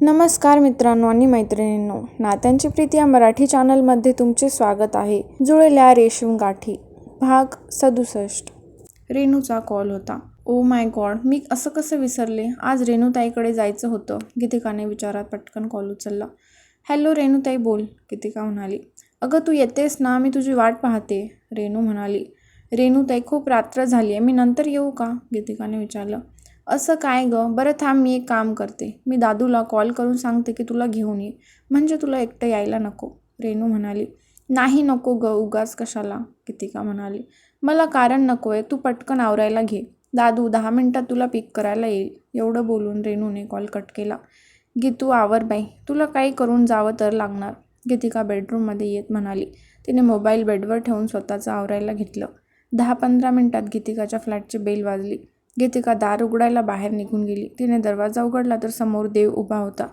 नमस्कार मित्रांनो आणि मैत्रिणींनो नात्यांची प्रीती या मराठी चॅनलमध्ये तुमचे स्वागत आहे. जुळल्या रेशीम गाठी भाग सदुसष्ट. रेणूचा कॉल होता. ओ माय गॉड मी असं कसं विसरले? आज रेणूताईकडे जायचं होतं. गीतिकाने विचारात पटकन कॉल उचलला. हॅलो रेणूताई बोल गीतिका म्हणाली. अगं तू येतेस ना मी तुझी वाट पाहते रेणू म्हणाली. रेणूताई खूप रात्र झाली आहे मी नंतर येऊ का? गीतिकाने विचारलं. असं काय गं? बरं थांब मी एक काम करते. मी दादूला कॉल करून सांगते की तुला घेऊन ये. म्हणजे तुला एकटं यायला नको रेणू म्हणाली. नाही नको ग उगाच कशाला? कितिका म्हणाली. मला कारण नको आहे तू पटकन आवरायला घे. दादू दहा मिनटात तुला पिक करायला येईल. एवढं बोलून रेणूने कॉल कट केला. गीतू आवर बाई. तुला काही करून जावं तर लागणार. गीतिका बेडरूममध्ये येत म्हणाली. तिने मोबाईल बेडवर ठेवून स्वतःचं आवरायला घेतलं. दहा पंधरा मिनटात गीतिकाच्या फ्लॅटची बेल वाजली. गीतिका दार उघडायला बाहेर निघून गेली. तिने दरवाजा उघडला तर समोर देव उभा होता.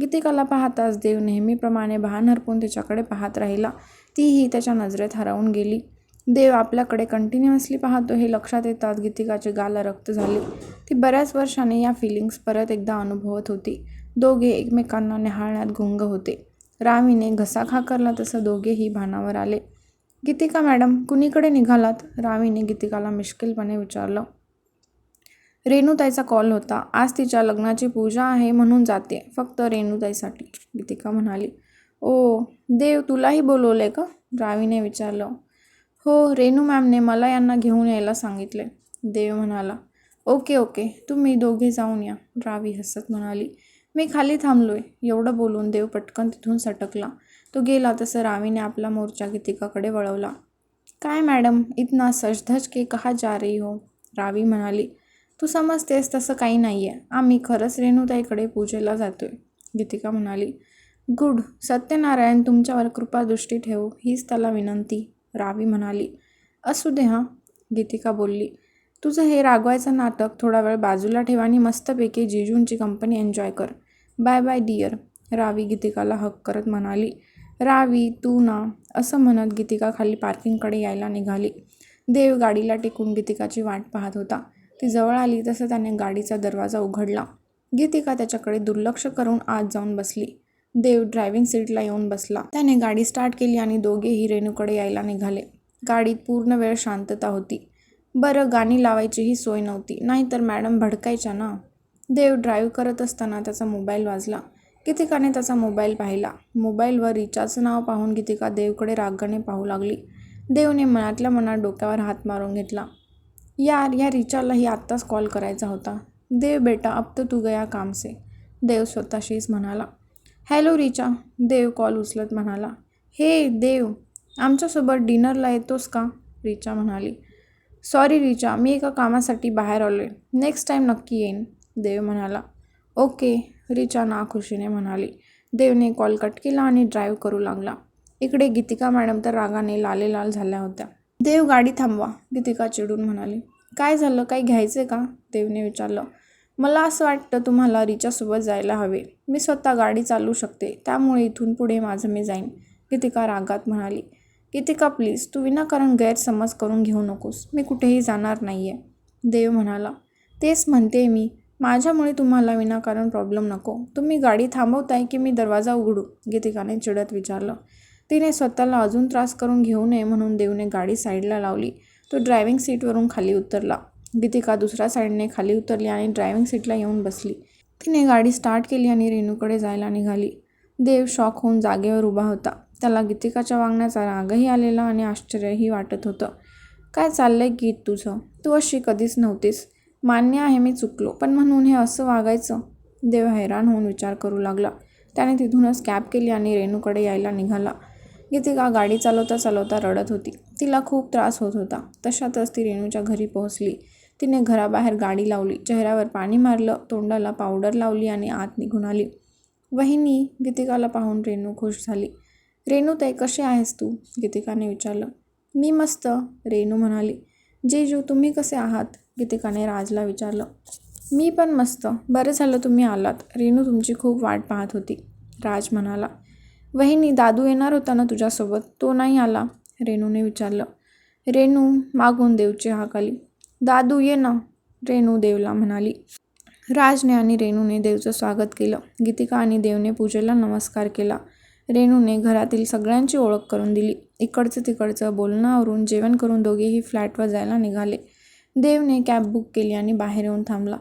गीतिकाला पाहताच देव नेहमीप्रमाणे भान हरपून तिच्याकडे पाहत राहिला. तीही त्याच्या नजरेत हरवून गेली. देव आपल्याकडे कंटिन्युअसली पाहतो हे लक्षात येताच गीतिकाचे गाला रक्त झाले. ती बऱ्याच वर्षांनी या फिलिंग्स परत एकदा अनुभवत होती. दोघे एकमेकांना निहाळण्यात गुंग होते. रावीने घसा खाकरला तसं दोघेही भानावर आले. गीतिका मॅडम कुणीकडे निघालात? रावीने गीतिकाला मिश्किलपणे विचारलं. रेणुताईचा कॉल होता. आज तिच्या लग्नाची पूजा आहे म्हणून जाते. फक्त रेणुताईसाठी. गीतिका म्हणाली ओ देव तुलाही बोलवले का? रावीने विचारलं. हो रेणू मॅमने मला यांना घेऊन यायला सांगितले देव म्हणाला ओके ओके तुम्ही दोघे जाऊन या. रावी हसत म्हणाली मी खाली थांबलोय. एवढं बोलून देव पटकन तिथून सटकला. तो गेला तसं रावीने आपला मोर्चा गीतिकाकडे वळवला. काय मॅडम इतना सजधज के कहा जा रही हो? रावी म्हणाली तू समजतेस तसं काही नाही आहे आम्ही खरंच रेणुताईकडे पूजेला जातो आहे गीतिका म्हणाली गुड सत्यनारायण तुमच्यावर कृपादृष्टी ठेवू हीच त्याला विनंती. रावी म्हणाली असू दे हां. गीतिका बोलली तुझं हे रागवायचं नाटक थोडा वेळ बाजूला ठेवा आणि मस्तपैकी जिजूंची कंपनी एन्जॉय कर. बाय बाय डिअर रावी गीतिकाला हक करत म्हणाली रावी तू ना असं म्हणत गीतिका खाली पार्किंगकडे यायला निघाली. देव गाडीला टेकून गीतिकाची वाट पाहत होता. ती जवळ आली तसं त्याने गाडीचा दरवाजा उघडला. गीतिका त्याच्याकडे दुर्लक्ष करून आत जाऊन बसली. देव ड्रायव्हिंग सीटला येऊन बसला. त्याने गाडी स्टार्ट केली आणि दोघेही रेणूकडे यायला निघाले. गाडीत पूर्ण वेळ शांतता होती. बरं गाणी लावायचीही सोय नव्हती. नाहीतर मॅडम भडकायच्या ना? देव ड्राईव्ह करत असताना त्याचा मोबाईल वाजला. गीतिकाने त्याचा मोबाईल पाहिला. मोबाईलवर रिचार्जचं नाव पाहून गीतिका देवकडे रागाने पाहू लागली. देवने मनातल्या मनात डोक्यावर हात मारून घेतला. यार या रिचाला आत्ताच कॉल करायचा होता. देव बेटा अब तो तू गया काम से देव स्वतःशीच म्हणाला. हॅलो रिचा. देव कॉल उचलत म्हणाला. हे देव आमच्यासोबत डिनरला येतोस का? रिचा म्हणाली. सॉरी रिचा मी एका कामासाठी बाहेर आलो आहे नेक्स्ट टाईम नक्की येईन. देव म्हणाला. ओके. रिचा ना खुशीने म्हणाली. देवने कॉल कट केला आणि ड्राईव्ह करू लागला. इकडे गीतिका मॅडम तर रागाने लाले लाल झाल्या होत्या. देव गाडी थांबवा गीतिका चिडून म्हणाली. काय झालं? काही घ्यायचं का? देवने विचारलं. मला असं वाटतं तुम्हाला रिचासोबत जायला हवे. मी स्वतः गाडी चालवू शकते. त्यामुळे इथून पुढे माझं मी जाईन. गीतिका रागात म्हणाली. गीतिका प्लीज तू विनाकारण गैरसमज करून घेऊ नकोस. मी कुठेही जाणार नाही आहे देव म्हणाला. तेच म्हणते मी. माझ्यामुळे तुम्हाला विनाकारण प्रॉब्लेम नको. तुम्ही गाडी थांबवताय की मी दरवाजा उघडू? गीतिकाने चिडत विचारलं. तिने स्वतःला अजून त्रास करून घेऊ नये म्हणून देवने गाडी साईडला लावली. तो ड्रायव्हिंग सीटवरून खाली उतरला. गीतिका दुसऱ्या साईडने खाली उतरली आणि ड्रायव्हिंग सीटला येऊन बसली. तिने गाडी स्टार्ट केली आणि रेणूकडे जायला निघाली. देव शॉक होऊन जागेवर उभा होता. त्याला गीतिकाच्या वागण्याचा रागही आलेला आणि आश्चर्यही वाटत होतं. काय चाललंय गीत तुझं? तू अशी कधीच नव्हतीस. मान्य आहे मी चुकलो पण म्हणून हे असं वागायचं? देव हैराण होऊन विचार करू लागला. त्याने तिथूनच कॅब केली आणि रेणूकडे यायला निघाला. गीतिका गाडी चालवता चालवता रडत होती. तिला खूप त्रास होत होता. तशातच ती रेणूच्या घरी पोहोचली. तिने घराबाहेर गाडी लावली. चेहऱ्यावर पाणी मारलं तोंडाला पावडर लावली आणि आत निघून आली. वहिनी गीतिकाला पाहून रेणू खुश झाली. रेणू ते कशी आहेस तू? गीतिकाने विचारलं. मी मस्त रेणू म्हणाली. जेजू तुम्ही कसे आहात? गीतिकाने राजला विचारलं. मी पण मस्त. बरं झालं तुम्ही आलात. रेणू तुमची खूप वाट पाहत होती. राज म्हणाला. वहिनी दादू येणार होता ना तुझ्यासोबत? तो नाही आला रेणूने विचारलं. रेणू मागून देवचे हाक आली दादू ये ना रेणू देवला म्हणाली. राजने आणि रेणूने देवचं स्वागत केलं. गीतिका आणि देवने पूजेला नमस्कार केला. रेणूने घरातील सगळ्यांची ओळख करून दिली. इकडचं तिकडचं बोलणं आवरून जेवण करून दोघेही फ्लॅटवर जायला निघाले. देवने कॅब बुक केली आणि बाहेर येऊन थांबला.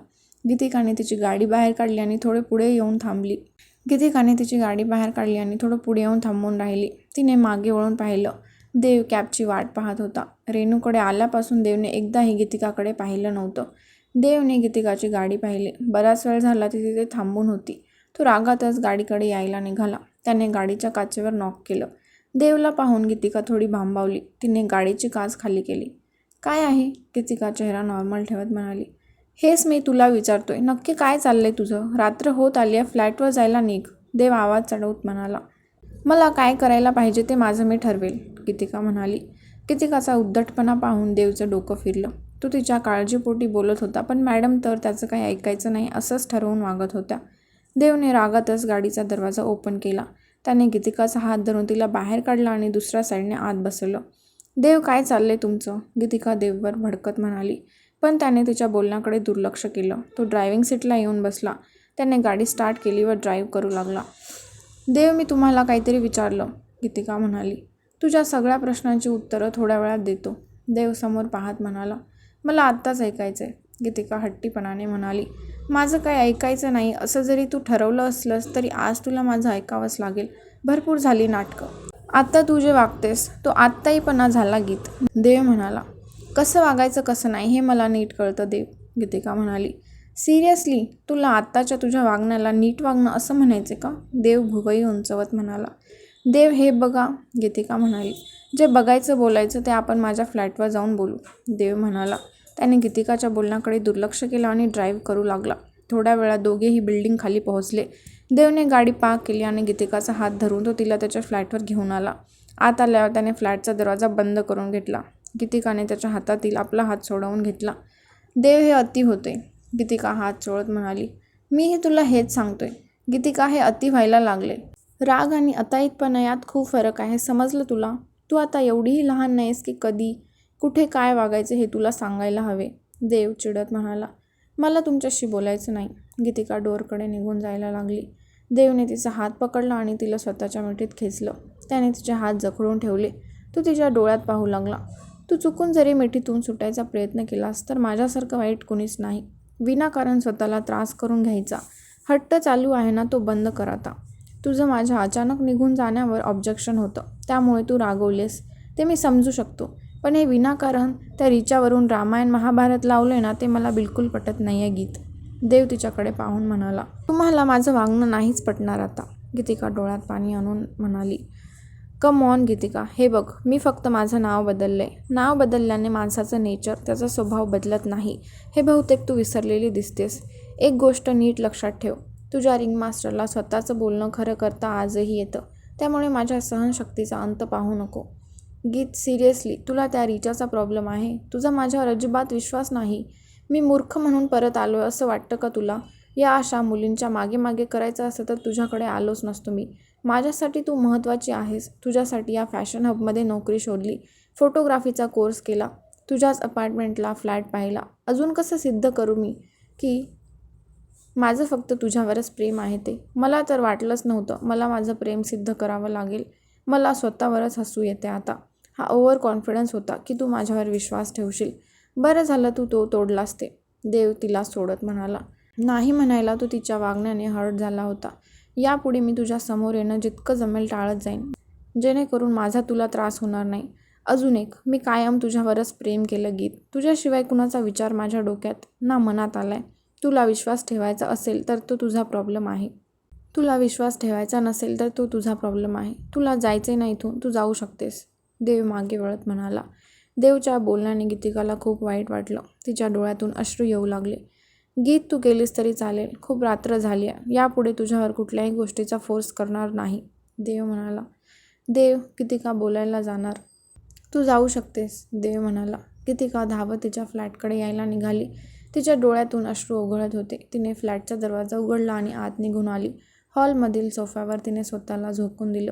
गीतिकाने तिची गाडी बाहेर काढली आणि थोडे पुढे येऊन थांबली. गीतिकाने तिची गाडी बाहेर काढली आणि थोडं पुढे येऊन थांबून राहिली. तिने मागे वळून पाहिलं. देव कॅबची वाट पाहत होता. रेणूकडे आल्यापासून देवने एकदाही गीतिकाकडे पाहिलं नव्हतं. देवने गीतिकाची गाडी पाहिली. बराच वेळ झाला ती तिथे थांबून होती. तो रागातच गाडीकडे यायला निघाला. त्याने गाडीच्या काचेवर नॉक केलं. देवला पाहून गीतिका थोडी भांबावली. तिने गाडीची काच खाली केली. काय आहे? गीतिका चेहरा नॉर्मल ठेवत म्हणाली. हेच मी तुला विचारतोय. नक्की काय चाललंय तुझं? रात्र होत आली आहे फ्लॅटवर जायला निघ. देव आवाज चढवत म्हणाला. मला काय करायला पाहिजे ते माझं मी ठरवेल गीतिका म्हणाली. कितिकाचा उद्धटपणा पाहून देवचं डोकं फिरलं. तो तिच्या काळजीपोटी बोलत होता पण मॅडम तर त्याचं काही ऐकायचं नाही असंच ठरवून वागत होत्या. देवने रागातच गाडीचा दरवाजा ओपन केला. त्याने गीतिकाचा हात धरून तिला बाहेर काढला आणि दुसऱ्या साईडने आत बसवलं. देव काय चाललंय तुमचं? गीतिका देववर भडकत म्हणाली. पण त्याने तिच्या बोलण्याकडे दुर्लक्ष केलं. तो ड्रायव्हिंग सीटला येऊन बसला. त्याने गाडी स्टार्ट केली व ड्राईव्ह करू लागला. देव मी तुम्हाला काहीतरी विचारलं गीतिका म्हणाली. तुझ्या सगळ्या प्रश्नांची उत्तरं थोड्या वेळात देतो. देव समोर पाहत म्हणाला मला आत्ताच ऐकायचं आहे गीतिका हट्टीपणाने म्हणाली माझं काय ऐकायचं नाही. असं जरी तू ठरवलं असलंस तरी आज तुला माझं ऐकावंच लागेल. भरपूर झाली नाटकं. आत्ता तू जे वागतेस तो आत्ताहीपणा झाला गीत. देव म्हणाला कसं वागायचं कसं नाही हे मला नीट कळतं देव गीतिका म्हणाली. सिरियसली तुला आत्ताच्या तुझ्या वागण्याला नीट वागणं असं म्हणायचे का? देव भुवई उंचवत म्हणाला. देव हे बघा गीतिका म्हणाली. जे बघायचं बोलायचं ते आपण माझ्या फ्लॅटवर जाऊन बोलू. देव म्हणाला. त्याने गीतिकाच्या बोलण्याकडे दुर्लक्ष केलं आणि ड्राईव्ह करू लागला. थोड्या वेळा दोघेही बिल्डिंग खाली पोहोचले. देवने गाडी पार्क केली आणि गीतिकाचा हात धरून तो तिला त्याच्या फ्लॅटवर घेऊन आला. आत आल्यावर त्याने फ्लॅटचा दरवाजा बंद करून घेतला. गीतिकाने त्याच्या हातातील आपला हात सोडवून घेतला. देव हे अति होते. गीतिका हात सोडत म्हणाली मी हे तुला हेच सांगतोय. गीतिका हे अति व्हायला लागले. राग आणि अताईतपणा यात खूप फरक आहे. समजलं तुला? तू आता एवढीही लहान नाहीस की कधी कुठे काय वागायचं हे तुला सांगायला हवे. देव चिडत म्हणाला मला तुमच्याशी बोलायचं नाही. गीतिका डोअरकडे निघून जायला लागली. देवने तिचा हात पकडला आणि तिला स्वतःच्या मिठीत खेचलं. त्याने तिचे हात जखडून ठेवले. तो तिच्या डोळ्यात पाहू लागला. तू चुकून जरी मिठीतून सुटायचा प्रयत्न केलास तर माझ्यासारखं वाईट कोणीच नाही. विनाकारण स्वतःला त्रास करून घ्यायचा. हट्ट चालू आहे ना तो बंद कर आता. तुझं माझ्या अचानक निघून जाण्यावर ऑब्जेक्शन होतं. त्यामुळे तू रागवलेस. ते मी समजू शकतो. पण हे विनाकारण त्या रिचावरून रामायण महाभारत लावले ना ते मला बिलकुल पटत नाही आहे गीत. देव तिच्याकडे पाहून म्हणाला तुम्हाला माझं वागणं नाहीच पटणार आता. गीतिका डोळ्यात पाणी आणून म्हणाली कम ऑन गीतिका. हे बघ मी फक्त माझं नाव बदललं आहे नाव बदलल्याने माणसाचं नेचर त्याचा स्वभाव बदलत नाही. हे बहुतेक तू विसरलेली दिसतेस. एक गोष्ट नीट लक्षात ठेव. तुझ्या रिंग मास्टरला स्वतःचं बोलणं खरं करता आजही येतं. त्यामुळे माझ्या सहनशक्तीचा अंत पाहू नको. गीत सिरियसली तुला त्या रिचाचा प्रॉब्लेम आहे? तुझा माझ्यावर अजिबात विश्वास नाही. मी मूर्ख म्हणून परत आलो आहे असं वाटतं का तुला? या अशा मुलींच्या मागे मागे करायचं असं तर तुझ्याकडे आलोच नसतो मी. माझ्यासाठी तू महत्त्वाची आहेस. तुझ्यासाठी या फॅशन हबमध्ये नोकरी शोधली. फोटोग्राफीचा कोर्स केला. तुझ्याच अपार्टमेंटला फ्लॅट पाहिला. अजून कसं सिद्ध करू मी? की माझं फक्त तुझ्यावरच प्रेम आहे ते. मला तर वाटलंच नव्हतं. मला माझं प्रेम सिद्ध करावं लागेल. मला स्वतःवरच हसू येते आता. हा ओव्हर कॉन्फिडन्स होता की तू माझ्यावर विश्वास ठेवशील. बरं झालं तू तो तोडलास ते. देव तिला सोडत म्हणाला. नाही म्हणायला तो तिच्या वागण्याने हर्ट झाला होता. यापुढे मी तुझ्या समोर येणं जितकं जमेल टाळत जाईन. जेणेकरून माझा तुला त्रास होणार नाही. अजून एक मी कायम तुझ्यावरच प्रेम केलं गीत. तुझ्याशिवाय कुणाचा विचार माझ्या डोक्यात ना मनात आलाय. तुला विश्वास ठेवायचा असेल तर तो तुझा प्रॉब्लेम आहे. तुला विश्वास ठेवायचा नसेल तर तो तुझा प्रॉब्लेम आहे. तुला जायचे नाही इथून तू जाऊ शकतेस. देव मागे वळत म्हणाला. देवच्या बोलण्याने गीतिकाला खूप वाईट वाटलं. तिच्या डोळ्यातून अश्रू येऊ लागले. गीत तू केलीस तरी चालेल. खूप रात्र झाली आहे. यापुढे तुझ्यावर कुठल्याही गोष्टीचा फोर्स करणार नाही. देव म्हणाला देव किती का बोलायला जाणार? तू जाऊ शकतेस. देव म्हणाला किती का धावत तिच्या फ्लॅटकडे यायला निघाली? तिच्या डोळ्यातून अश्रू ओघळत होते. तिने फ्लॅटचा दरवाजा उघडला आणि आत निघून आली. हॉलमधील सोफ्यावर तिने स्वतःला झोकून दिलं.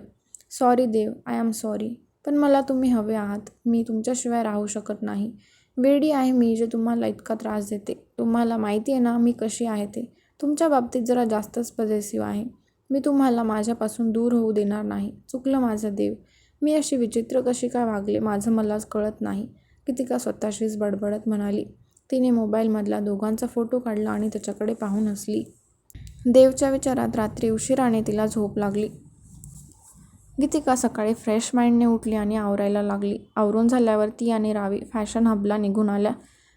Sorry Dev I am sorry. पण मला तुम्ही हवे आहात. मी तुमच्याशिवाय राहू शकत नाही. वेडी आहे मी जे तुम्हाला इतका त्रास देते. तुम्हाला माहिती आहे ना मी कशी आहे ते. तुमच्या बाबतीत जरा जास्तच पॉझेसिव्ह आहे. मी तुम्हाला माझ्यापासून दूर होऊ देणार नाही. चुकलं माझं देव. मी अशी विचित्र कशी काय वागले माझं मलाच कळत नाही. कितिका स्वतःशीच बडबडत म्हणाली. तिने मोबाईलमधला दोघांचा फोटो काढला आणि त्याच्याकडे पाहून हसली. देवच्या विचारात रात्री उशिराने तिला झोप लागली. गीतिका सकाळी फ्रेश माइंडने उठली आणि आवरायला लागली. आवरून झाल्यावर ती आणि रावी फॅशन हबला निघून आल्या.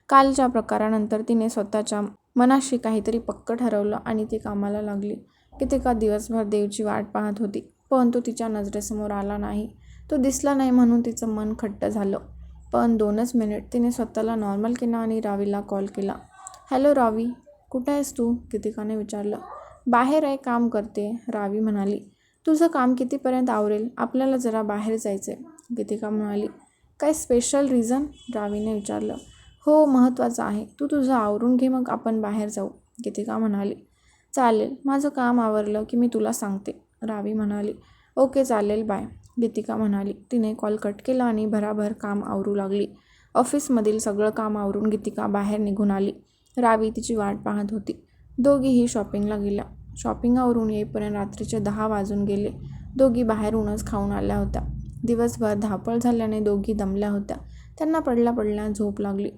कालच्या प्रकारानंतर तिने स्वतःच्या मनाशी काहीतरी पक्क ठरवलं आणि ती कामाला लागली. कितीका दिवसभर देवची वाट पाहत होती पण तो तिच्या नजरेसमोर आला नाही. तो दिसला नाही म्हणून तिचं मन खट्ट झालं. पण दोनच मिनिट तिने स्वतःला नॉर्मल केलं आणि रावीला कॉल केला. हॅलो रावी कुठं आहेस तू? कितिकाने विचारलं. बाहेर आहे काम करते रावी म्हणाली. तुझं काम कितीपर्यंत आवरेल? आपल्याला जरा बाहेर जायचं आहे गीतिका म्हणाली. काय स्पेशल रिझन रावीने विचारलं. हो महत्त्वाचं आहे. तू तुझं आवरून घे मग आपण बाहेर जाऊ. गीतिका म्हणाली. चालेल. माझं काम आवरलं की मी तुला सांगते. रावी म्हणाली. ओके चालेल बाय. गीतिका म्हणाली. तिने कॉल कट केला आणि भराभर काम आवरू लागली. ऑफिसमधील सगळं काम आवरून गीतिका बाहेर निघून आली. रावी तिची वाट पाहत होती. दोघीही शॉपिंगला गेल्या. शॉपिंग आवरून येईपर्यंत रात्रीचे दहा वाजून गेले. दोघी बाहेरूनच खाऊन आल्या होत्या. दिवसभर धावपळ झाल्याने दोघी दमल्या होत्या. त्यांना पडल्या पडल्या झोप लागली.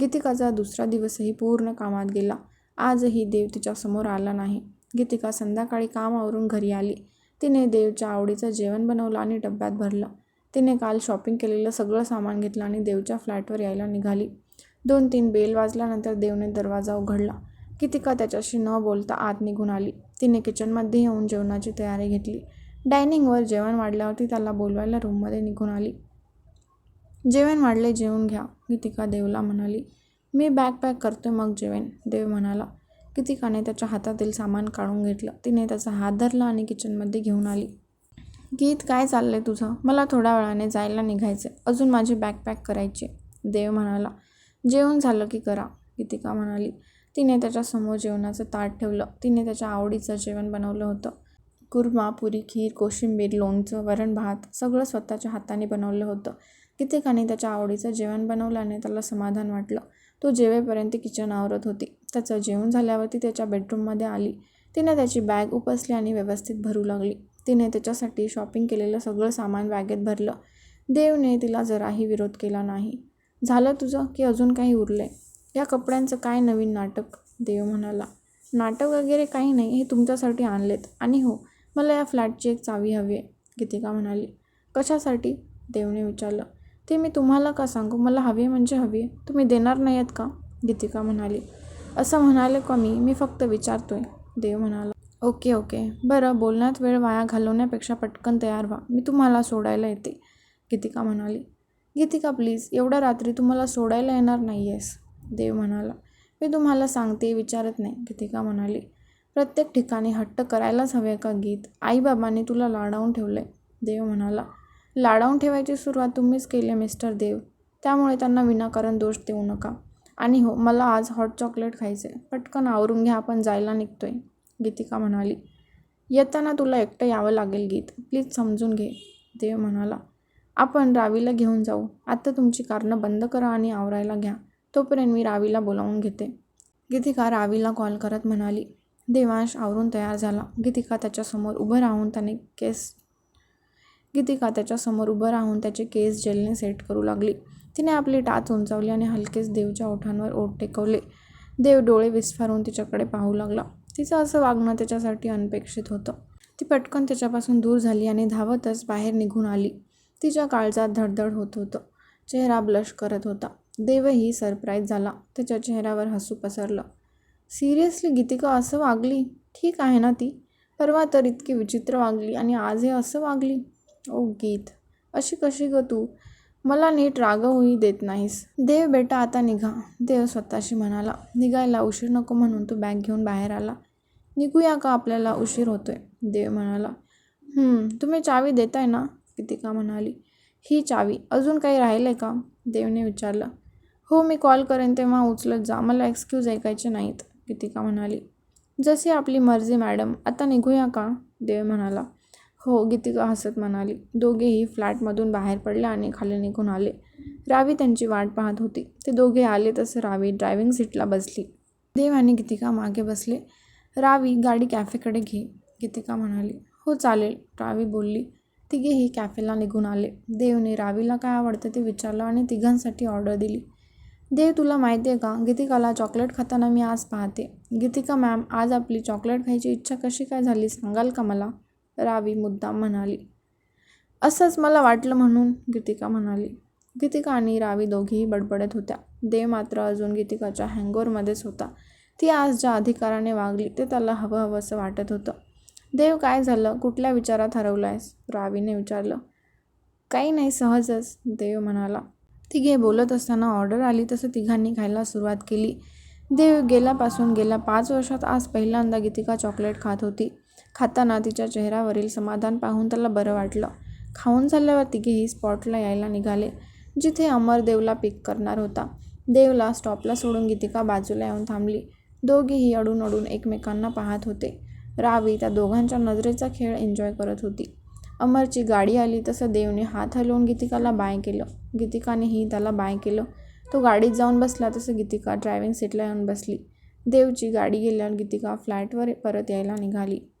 गीतिकाचा दुसरा दिवसही पूर्ण कामात गेला. आजही देव तिच्यासमोर आला नाही. गीतिका संध्याकाळी कामावरून घरी आली. तिने देवच्या आवडीचं जेवण बनवलं आणि डब्यात भरलं. तिने काल शॉपिंग केलेलं सगळं सामान घेतलं आणि देवच्या फ्लॅटवर यायला निघाली. दोन तीन बेल वाजल्यानंतर देवने दरवाजा उघडला. कितिका त्याच्याशी न बोलता आत निघून आली. तिने किचनमध्ये येऊन जेवणाची तयारी घेतली. डायनिंगवर जेवण वाढल्यावरती त्याला बोलवायला रूममध्ये निघून आली. जेवण वाढले जेवून घ्या गीतिका देवला म्हणाली. मी बॅग पॅक करतो मग जेवेन. देव म्हणाला. गीतिकाने त्याच्या हातातील सामान काढून घेतलं. तिने त्याचा हात धरला आणि किचनमध्ये घेऊन आली. गीत काय चाललंय तुझं? मला थोड्या वेळाने जायला निघायचं अजून माझी बॅग पॅक करायची देव म्हणाला. जेवण झालं की करा. गीतिका म्हणाली. तिने त्याच्यासमोर जेवणाचं ताट ठेवलं. तिने त्याच्या आवडीचं जेवण बनवलं होतं. कुर्मा पुरी खीर कोशिंबीर लोणचं वरण भात सगळं स्वतःच्या हाताने बनवलं होतं. कित्येकाने त्याच्या आवडीचं जेवण बनवल्याने त्याला समाधान वाटलं. तो जेवेपर्यंत किचन आवरत होती. त्याचं जेवण झाल्यावर ती त्याच्या बेडरूममध्ये आली. तिने त्याची बॅग उपसली आणि व्यवस्थित भरू लागली. तिने त्याच्यासाठी शॉपिंग केलेलं सगळं सामान बॅगेत भरलं. देवने तिला जराही विरोध केला नाही. झालं तुझं की अजून काही उरले या कपड्यांचं काय नवीन नाटक? देव म्हणाला. नाटक वगैरे काही नाही. हे तुमच्यासाठी आणलेत. आणि हो मला या फ्लॅटची एक चावी हवी आहे गीतिका म्हणाली. कशासाठी? देवने विचारलं. ते मी तुम्हाला का सांगू? मला हवी म्हणजे हवी. आहे तुम्ही देणार नाही आहेत का? गीतिका म्हणाली. असं म्हणाले का मी मी फक्त आहे देव म्हणाला. Okay okay. बरं बोलण्यात वेळ वाया घालवण्यापेक्षा पटकन तयार व्हा. मी तुम्हाला सोडायला येते. गीतिका म्हणाली. गीतिका प्लीज एवढ्या रात्री तुम्हाला सोडायला येणार नाही आहेस देव म्हणाला. मी तुम्हाला सांगते विचारत नाही. गीतिका म्हणाली. प्रत्येक ठिकाणी हट्ट करायलाच हवे का गीत? आईबाबांनी तुला लाडावून ठेवलं आहे देव म्हणाला. लाडावून ठेवायची सुरुवात तुम्हीच केली मिस्टर देव. त्यामुळे त्यांना विनाकारण दोष देऊ नका. आणि हो मला आज हॉट चॉकलेट खायचं आहे पटकन आवरून घ्या आपण जायला निघतो आहे गीतिका म्हणाली. येताना तुला एकटं यावं लागेल गीत. प्लीज समजून घे देव म्हणाला. आपण रावीला घेऊन जाऊ. आत्ता तुमची कारणं बंद करा आणि आवरायला घ्या. तोपर्यंत मी रावीला बोलावून घेते. गीतिका रावीला कॉल करत म्हणाली. देवांश आवरून तयार झाला. गीतिका त्याच्यासमोर उभं राहून त्याने केस गीतिका त्याच्यासमोर उभं राहून त्याचे केस जेलने सेट करू लागली. तिने आपली टाच उंचावली आणि हलकेच देवच्या ओठांवर ओठ टेकवले. देव डोळे विस्फारून तिच्याकडे पाहू लागला. तिचं असं वागणं त्याच्यासाठी अनपेक्षित होतं. ती पटकन त्याच्यापासून दूर झाली आणि धावतच बाहेर निघून आली. तिच्या काळजात धडधड होत होतं. चेहरा ब्लश करत होता. देवही सरप्राईज झाला. त्याच्या चेहऱ्यावर हसू पसरलं. सिरियसली गीतिका असं वागली? ठीक आहे ना ती? परवा तर इतकी विचित्र वागली आणि आज हे असं वागली? ओ गीत अशी कशी ग तू? मला नीट रागवही देत नाहीस. देव बेटा आता निघा. देव स्वतःशी म्हणाला. निघायला उशीर नको म्हणून तू बॅग घेऊन बाहेर आला. निघूया का आपल्याला? उशीर होतोय. देव म्हणाला. तुम्ही चावी देताय ना? गीतिका म्हणाली. ही चावी. अजून काही राहिलं आहे का? देवने विचारलं. हो मी कॉल करेन तेव्हा उचलत जा. मला एक्सक्यूज ऐकायचे नाहीत. गीतिका म्हणाली. जशी आपली मर्जी मॅडम. आता निघूया का? देव म्हणाला. हो गीतिका हसत म्हणाली. दोघेही फ्लॅटमधून बाहेर पडले आणि खाली निघून आले. रावी त्यांची वाट पाहत होती. ते दोघे आले तसं रावी ड्रायव्हिंग सीटला बसली. देव आणि गीतिका मागे बसले. रावी गाडी कॅफेकडे घे. गीतिका म्हणाली. हो चालेल. रावी बोलली. तिघेही कॅफेला निघून आले. देवने रावीला काय आवडतं ते विचारलं आणि तिघांसाठी ऑर्डर दिली. देव तुला माहिती आहे का? गीतिकाला चॉकलेट खाताना मी आज पाहते. गीतिका मॅम आज आपली चॉकलेट खायची इच्छा कशी काय झाली? सांगाल का मला? रावी मुद्दाम म्हणाली. असंच मला वाटलं म्हणून गीतिका म्हणाली. गीतिका आणि रावी दोघीही बडबडत होत्या. देव मात्र अजून गीतिकाच्या हँगोरमध्येच होता. ती आज ज्या अधिकाराने वागली ते त्याला हवं हवं असं वाटत होतं. देव काय झालं? कुठल्या विचारात हरवलं आहेस रावीने विचारलं. काही नाही सहजच देव म्हणाला. तिघे बोलत असताना ऑर्डर आली तसं तिघांनी खायला सुरुवात केली. देव गेल्यापासून गेल्या पाच वर्षात आज पहिल्यांदा गीतिका चॉकलेट खात होती. खाताना तिच्या चेहऱ्यावरील समाधान पाहून त्याला बरं वाटलं. खाऊन झाल्यावर तिघेही स्पॉटला यायला निघाले जिथे अमर देवला पिक करणार होता. देवला स्टॉपला सोडून गीतिका बाजूला येऊन थांबली. दोघेही अडून अडून एकमेकांना पाहत होते. रावी त्या दोघांच्या नजरेचा खेळ एन्जॉय करत होती. अमरची गाडी आली तसं देवने हात हलवून गीतिकाला बाय केलं. गीतिकानेही त्याला बाय केलं. तो गाडीत जाऊन बसला तसं गीतिका ड्रायव्हिंग सीटला येऊन बसली. देवची गाडी गेल्यावर गीतिका फ्लॅटवर परत यायला निघाली.